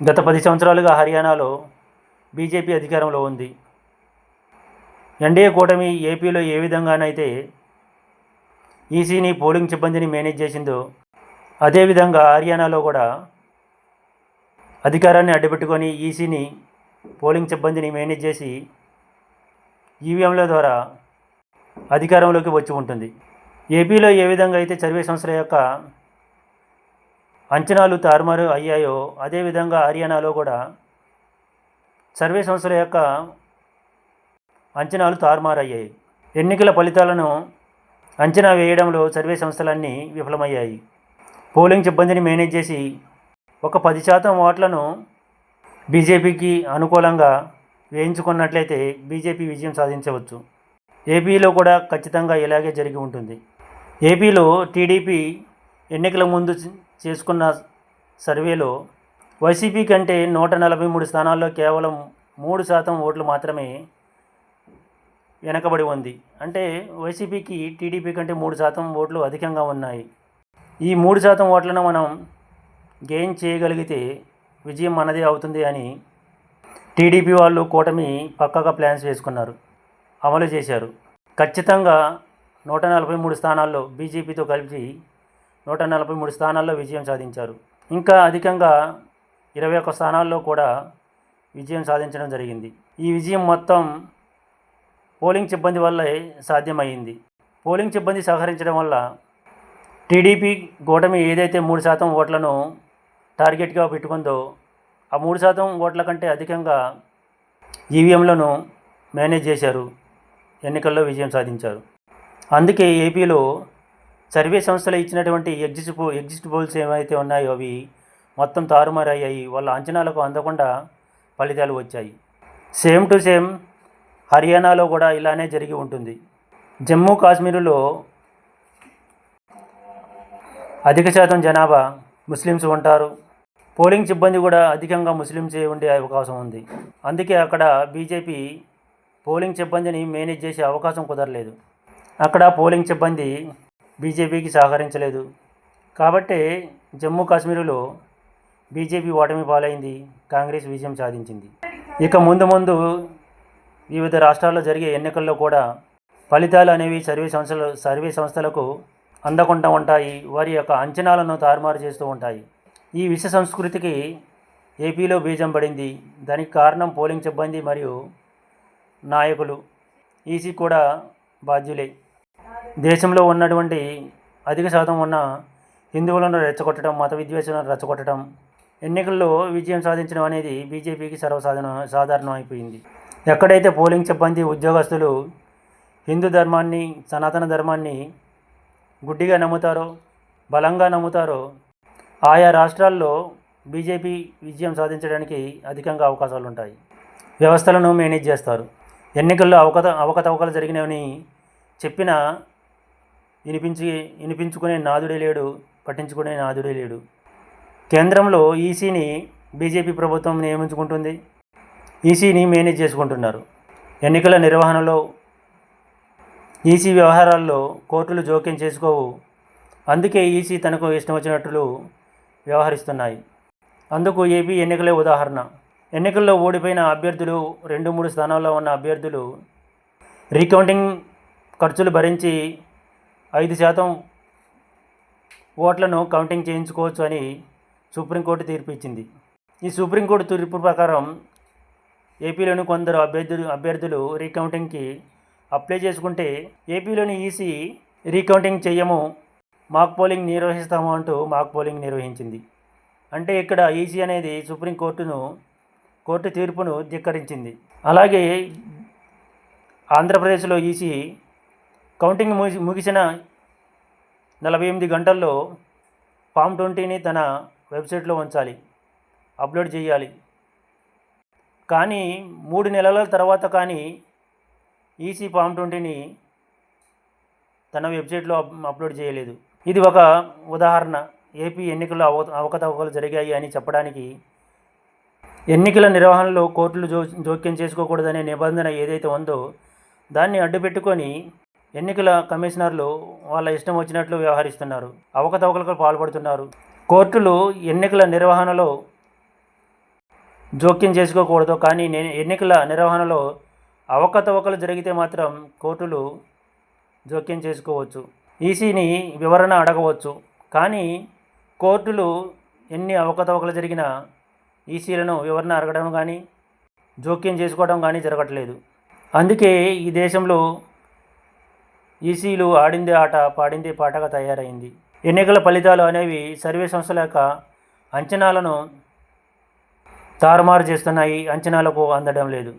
గత పది సంవత్సరాలుగా హర్యానాలో బీజేపీ అధికారంలో ఉంది. ఎన్డీఏ కూటమి ఏపీలో ఏ విధంగానైతే ఈసీని పోలింగ్ సిబ్బందిని మేనేజ్ చేసిందో అదేవిధంగా హర్యానాలో కూడా అధికారాన్ని అడ్డుపెట్టుకొని ఈసీని పోలింగ్ సిబ్బందిని మేనేజ్ చేసి ఈవీఎంల ద్వారా అధికారంలోకి వచ్చి ఉంటుంది. ఏపీలో ఏ విధంగా అయితే సర్వే సంస్థల యొక్క అంచనాలు తారుమారు అయ్యాయో అదేవిధంగా హర్యానాలో కూడా సర్వే సంస్థల యొక్క అంచనాలు తారుమారు అయ్యాయి ఎన్నికల ఫలితాలను అంచనా వేయడంలో సర్వే సంస్థలన్నీ విఫలమయ్యాయి. పోలింగ్ సిబ్బందిని మేనేజ్ చేసి ఒక పది శాతం ఓట్లను బీజేపీకి అనుకూలంగా వేయించుకున్నట్లయితే బీజేపీ విజయం సాధించవచ్చు. ఏపీలో కూడా ఖచ్చితంగా ఇలాగే జరిగి ఉంటుంది. ఏపీలో టీడీపీ ఎన్నికల ముందు చేసుకున్న సర్వేలో వైసీపీ కంటే నూట నలభై మూడు స్థానాల్లో కేవలం మూడు శాతం ఓట్లు మాత్రమే వెనకబడి ఉంది. అంటే వైసీపీకి టీడీపీ కంటే మూడు శాతం ఓట్లు అధికంగా ఉన్నాయి. ఈ మూడు శాతం ఓట్లను మనం గెయిన్ చేయగలిగితే విజయం మనదే అవుతుంది అని టీడీపీ వాళ్ళు కూటమి పక్కగా ప్లాన్స్ వేసుకున్నారు. అమలు చేశారు. ఖచ్చితంగా నూట నలభై మూడు స్థానాల్లో బీజేపీతో కలిసి నూట నలభై మూడు స్థానాల్లో విజయం సాధించారు. ఇంకా అధికంగా ఇరవై ఒక్క స్థానాల్లో కూడా విజయం సాధించడం జరిగింది. ఈ విజయం మొత్తం పోలింగ్ సిబ్బంది వల్లే సాధ్యమైంది. పోలింగ్ సిబ్బంది సహకరించడం వల్ల టీడీపీ కూటమి ఏదైతే మూడు శాతం ఓట్లను టార్గెట్గా పెట్టుకుందో ఆ మూడు శాతం ఓట్ల కంటే అధికంగా ఈవీఎంలను మేనేజ్ చేశారు. ఎన్నికల్లో విజయం సాధించారు. అందుకే ఏపీలో సర్వే సంస్థలు ఇచ్చినటువంటి ఎగ్జిట్ పో ఎగ్జిట్ పోల్స్ ఏవైతే ఉన్నాయో అవి మొత్తం తారుమారయ్యాయి. వాళ్ళ అంచనాలకు అందకుండా ఫలితాలు వచ్చాయి. సేమ్ టు సేమ్ హర్యానాలో కూడా ఇలానే జరిగి ఉంటుంది. జమ్మూ కాశ్మీరులో అధిక శాతం జనాభా ముస్లిమ్స్ ఉంటారు. పోలింగ్ సిబ్బంది కూడా అధికంగా ముస్లిమ్సే ఉండే అవకాశం ఉంది. అందుకే అక్కడ బీజేపీ పోలింగ్ సిబ్బందిని మేనేజ్ చేసే అవకాశం కుదరలేదు. అక్కడ పోలింగ్ సిబ్బంది బీజేపీకి సహకరించలేదు. కాబట్టే జమ్మూ కాశ్మీరులో బీజేపీ ఓటమి పాలైంది కాంగ్రెస్ విజయం సాధించింది. ఇక ముందు ముందు వివిధ రాష్ట్రాల్లో జరిగే ఎన్నికల్లో కూడా ఫలితాలు అనేవి సర్వే సంస్థలు సర్వే సంస్థలకు అందకుండా ఉంటాయి. వారి యొక్క అంచనాలను తారుమారు చేస్తూ ఉంటాయి. ఈ విష సంస్కృతికి ఏపీలో బీజం పడింది. దానికి కారణం పోలింగ్ సిబ్బంది మరియు నాయకులు. ఈసీ కూడా బాధ్యులే. దేశంలో ఉన్నటువంటి అధిక శాతం ఉన్న హిందువులను రెచ్చగొట్టడం మత విద్వేషాలను రెచ్చగొట్టడం ఎన్నికల్లో విజయం సాధించడం అనేది బీజేపీకి సర్వసాధారణ సాధారణం అయిపోయింది. ఎక్కడైతే పోలింగ్ సిబ్బంది ఉద్యోగస్తులు హిందూ ధర్మాన్ని సనాతన ధర్మాన్ని గుడ్డిగా నమ్ముతారో బలంగా నమ్ముతారో ఆయా రాష్ట్రాల్లో బీజేపీ విజయం సాధించడానికి అధికంగా అవకాశాలు ఉంటాయి వ్యవస్థలను మేనేజ్ చేస్తారు. ఎన్నికల్లో అవకత అవకతవకలు జరిగినవని చెప్పిన వినిపించి వినిపించుకునే నాదుడే లేడు పట్టించుకునే నాదుడే లేడు. కేంద్రంలో ఈసీని బీజేపీ ప్రభుత్వం నియమించుకుంటుంది. ఈసీని మేనేజ్ చేసుకుంటున్నారు. ఎన్నికల నిర్వహణలో ఈసీ వ్యవహారాల్లో కోర్టులు జోక్యం చేసుకోవు. అందుకే ఈసీ తనకు ఇష్టం వచ్చినట్లు వ్యవహరిస్తున్నాయి. అందుకు ఏపీ ఎన్నికలే ఉదాహరణ. ఎన్నికల్లో ఓడిపోయిన అభ్యర్థులు రెండు మూడు స్థానాల్లో ఉన్న అభ్యర్థులు రీకౌంటింగ్ ఖర్చులు భరించి ఐదు శాతం ఓట్లను కౌంటింగ్ చేయించుకోవచ్చు అని సుప్రీంకోర్టు తీర్పు ఇచ్చింది. ఈ సుప్రీంకోర్టు తీర్పు ప్రకారం ఏపీలోని కొందరు అభ్యర్థులు అభ్యర్థులు రీకౌంటింగ్కి అప్లై చేసుకుంటే ఏపీలోని ఈసీ రీకౌంటింగ్ చేయము మాక్ పోలింగ్ నిర్వహిస్తాము అంటూ మాక్ పోలింగ్ నిర్వహించింది. అంటే ఇక్కడ ఈసీ అనేది సుప్రీంకోర్టును కోర్టు తీర్పును ధిక్కరించింది. అలాగే ఆంధ్రప్రదేశ్లో ఈసీ కౌంటింగ్ ముగి ముగిసిన నలభై ఎనిమిది గంటల్లో ఫామ్ ట్వంటీని తన వెబ్సైట్లో ఉంచాలి అప్లోడ్ చేయాలి. కానీ మూడు నెలల తర్వాత కానీ ఈసీ ఫామ్ ట్వంటీని తన వెబ్సైట్లో అప్- అప్లోడ్ చేయలేదు. ఇది ఒక ఉదాహరణ. ఏపీ ఎన్నికల్లో అవ అవకతవకలు జరిగాయి అని చెప్పడానికి ఎన్నికల నిర్వహణలో కోర్టులు జో జోక్యం చేసుకోకూడదనే నిబంధన ఏదైతే ఉందో దాన్ని అడ్డుపెట్టుకొని ఎన్నికల కమిషనర్లు వాళ్ళ ఇష్టం వచ్చినట్లు వ్యవహరిస్తున్నారు. అవకతవకలకు పాల్పడుతున్నారు. కోర్టులు ఎన్నికల నిర్వహణలో జోక్యం చేసుకోకూడదు. కానీ నేను ఎన్నికల నిర్వహణలో అవకతవకలు జరిగితే మాత్రం కోర్టులు జోక్యం చేసుకోవచ్చు. ఈసీని వివరణ అడగవచ్చు. కానీ కోర్టులు ఎన్ని అవకతవకలు జరిగినా ఈసీలను వివరణ అడగడం కానీ జోక్యం చేసుకోవడం కానీ జరగట్లేదు. అందుకే ఈ దేశంలో ఈసీలు ఆడిందే ఆట పాడిందే పాటగా తయారైంది. ఎన్నికల ఫలితాలు అనేవి సర్వే సంస్థల యొక్క అంచనాలను తారుమారు చేస్తున్నాయి. అంచనాలకు అందడం లేదు.